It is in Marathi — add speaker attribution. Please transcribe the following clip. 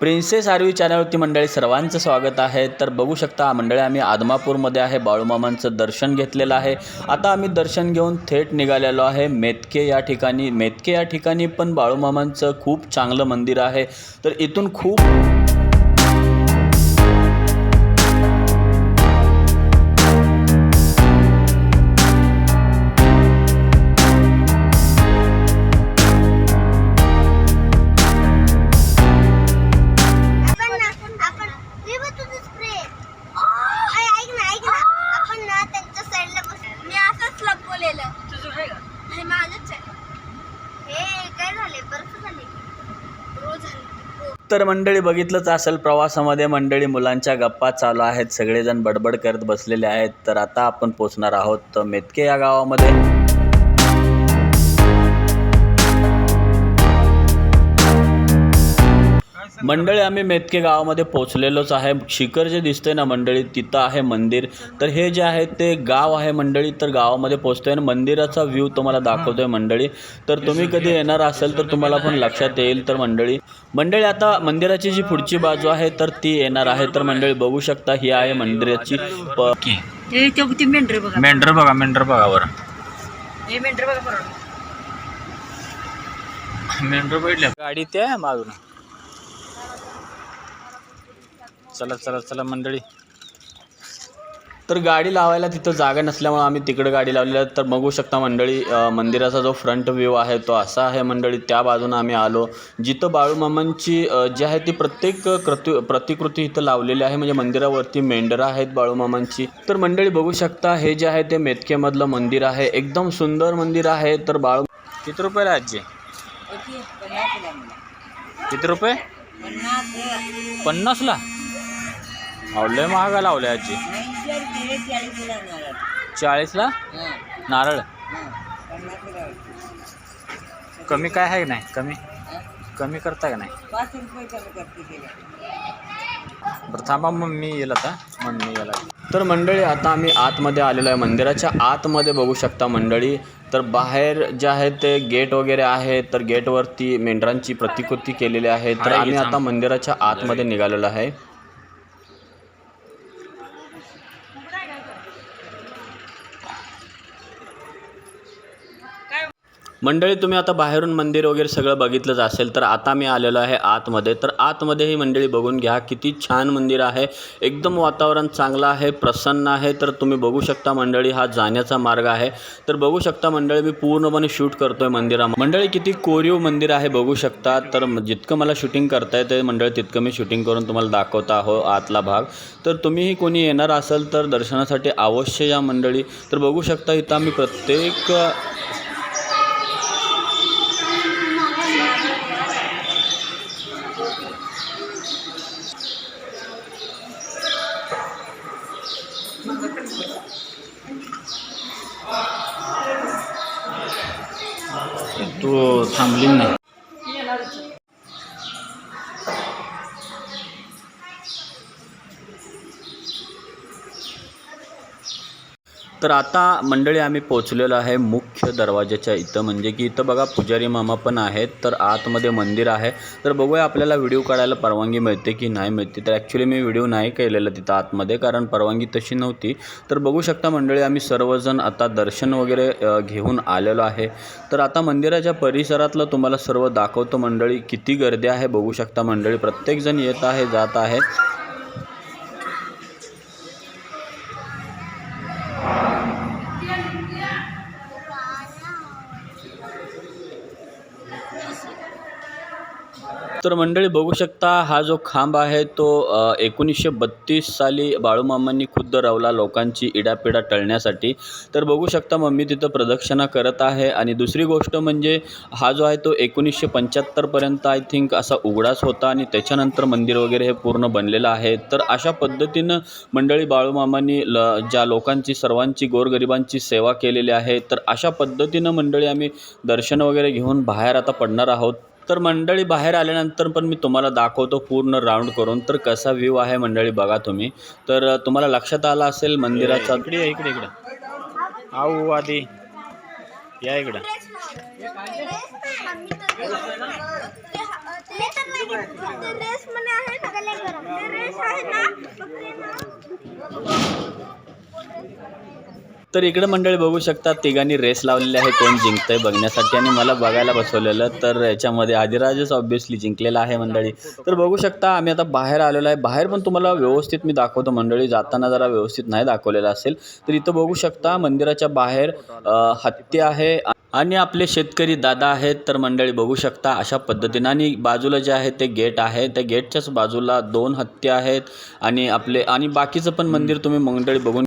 Speaker 1: प्रिन्सेस आरवी चॅनलवरती मंडळी सर्वांचं स्वागत आहे. तर बघू शकता मंडळी आम्ही आदमापूरमध्ये आहे बाळूमामांचं दर्शन घेतलेलं आहे. आता आम्ही दर्शन घेऊन थेट निघालेलो आहे. मेतके या ठिकाणी मेतके या ठिकाणी पण बाळूमामांचं खूप चांगलं मंदिर आहे. तर इथून खूप तर मंडळी बघितलंच असेल प्रवासामध्ये मंडळी मुलांच्या गप्पा चालू आहेत. सगळेजण बडबड करत बसलेले आहेत. तर आता आपण पोचणार आहोत मेतके या गावामध्ये. मंडळी आम्ही मेतके गावामध्ये पोचलेलोच आहे. शिखर जे दिसतंय ना मंडळी तिथं आहे मंदिर. तर हे जे आहे ते गाव आहे मंडळी तर गावामध्ये पोचतोय आणि मंदिराचा व्ह्यू तुम्हाला दाखवतोय मंडळी. तर तुम्ही कधी येणार असेल तर तुम्हाला पण लक्षात येईल. तर मंडळी मंडळी आता मंदिराची जी पुढची बाजू आहे तर ती येणार आहे. तर मंडळी बघू शकता ही आहे मंदिराची
Speaker 2: मेंढर बघा.
Speaker 1: मेंढर बघा मेंढर बघा बरं.
Speaker 2: हे मेंढर बघा
Speaker 1: मेंढर बैठल्या गाडी त्या मागून. चला चला चला मंडळी. तर गाडी लावायला तिथं जागा नसल्यामुळे आम्ही तिकडे गाडी लावलेली आहे. तर बघू शकता मंडळी मंदिराचा जो फ्रंट व्ह्यू आहे तो असा आहे मंडळी. त्या बाजूनं आम्ही आलो. जिथं बाळूमामांची जी आहे ती प्रत्येक कृती प्रतिकृती इथं लावलेली आहे. म्हणजे मंदिरावरती मेंढरं आहेत बाळूमामांची तर मंडळी बघू शकता हे जे आहे ते मेतकेमधलं मंदिर आहे. एकदम सुंदर मंदिर आहे. तर बाळू किती रुपयाला आहे आजी किती रुपये? पन्नासला? आवले महागा लावले आजी. चाळीसला? नारळ. कमी काय आहे का नाही? कमी? कमी करता का नाही? बरं थांबा मग मी येईल आता. मग मी यायला तर मंडळी आता आम्ही आतमध्ये आलेलो आहे. मंदिराच्या आतमध्ये बघू शकता मंडळी. तर बाहेर जे आहे ते गेट वगैरे आहे. तर गेटवरती मेंढरांची प्रतिकृती केलेली आहे. तर आम्ही आता मंदिराच्या आतमध्ये निघालेलो आहे. मंडळी तुम्ही आता बाहेरून मंदिर वगैरे सगळं बघितलंच असेल तर आता मी आलेलो आहे आतमध्ये. तर आतमध्ये ही मंडळी बघून घ्या किती छान मंदिर आहे. एकदम वातावरण चांगलं आहे प्रसन्न आहे. तर तुम्ही बघू शकता मंडळी हा जाण्याचा मार्ग आहे. तर बघू शकता मंडळी मी पूर्णपणे शूट करतोय मंदिरा मंडळी किती कोरीव मंदिर आहे बघू शकता. तर जितकं मला शूटिंग करता येतं मंडळी तितकं मी शूटिंग करून तुम्हाला दाखवता आहो आतला भाग. तर तुम्हीही कोणी येणार असाल तर दर्शनासाठी अवश्य या मंडळी. तर बघू शकता इथं आम्ही प्रत्येक तू थांबली नाही. तर आता मंडळी आम्ही पोचलेलो आहे मुख्य दरवाजाच्या इथं. म्हणजे की इथं बघा पुजारी मामा पण आहेत तर आतमध्ये मंदिर आहे. तर बघूया आपल्याला व्हिडिओ काढायला परवानगी मिळते की नाही मिळते. तर ॲक्च्युली मी व्हिडिओ नाही केलेला तिथं आतमध्ये कारण परवानगी तशी नव्हती. तर बघू शकता मंडळी आम्ही सर्वजण आता दर्शन वगैरे घेऊन आलेलो आहे. तर आता मंदिराच्या परिसरातलं तुम्हाला सर्व दाखवतो मंडळी किती गर्दी आहे बघू शकता मंडळी. प्रत्येकजण येत आहे जात आहे. तर मंडळी बघू शकता हा जो खांब आहे तो एकोणीसशे बत्तीस साली बाळूमामांनी खुद्द रवला लोकांची इडापिडा टळण्यासाठी. तर बघू शकता मम्मी तिथं प्रदक्षिणा करत आहे आणि दुसरी गोष्ट म्हणजे हा जो आहे तो एकोणीसशे पंच्याहत्तरपर्यंत आय थिंक असा उघडाच होता आणि त्याच्यानंतर मंदिर वगैरे हे पूर्ण बनलेलं आहे. तर अशा पद्धतीनं मंडळी बाळूमामांनी ल ज्या लोकांची सर्वांची गोरगरिबांची सेवा केलेली आहे. तर अशा पद्धतीनं मंडळी आम्ही दर्शन वगैरे घेऊन बाहेर आता पडणार आहोत. तर मंडळी बाहेर आल्यानंतर पण मी तुम्हाला दाखवतो पूर्ण राऊंड करून. तर कसा व्ह्यू आहे मंडळी बघा तुम्ही. तर तुम्हाला लक्षात आलं असेल मंदिराचा इकडे इकडे इकडे. आऊ आधी या इकडं.
Speaker 3: ड्रेस तर नाही घेतलं. ते तर नाही घेतलं. ते ड्रेस म्हणे रेस आहे ना बकरी ना
Speaker 1: तर इकडे मंडळी बघू शकता तिघांनी रेस लावलेली आहे कोण जिंकतंय बघण्यासाठी. आणि मला बघायला बसवलेलं तर याच्यामध्ये आदिराजच ऑब्व्हियसली जिंकलेला आहे मंडळी. तर बघू शकता आम्ही आता बाहेर आलेलो आहे. बाहेर पण तुम्हाला व्यवस्थित मी दाखवतो मंडळी. जाताना जरा व्यवस्थित नाही दाखवलेलं असेल. तर इथं बघू शकता मंदिराच्या बाहेर हत्ती आहे. आणि आपले शेतकरी दादा आहेत. तर मंडळी बघू शकता अशा पद्धतीनं. आणि बाजूला जे आहे ते गेट आहे. त्या गेटच्याच बाजूला दोन हत्ती आहेत. आणि आपले आणि बाकीचं पण मंदिर तुम्ही मंडळी बघून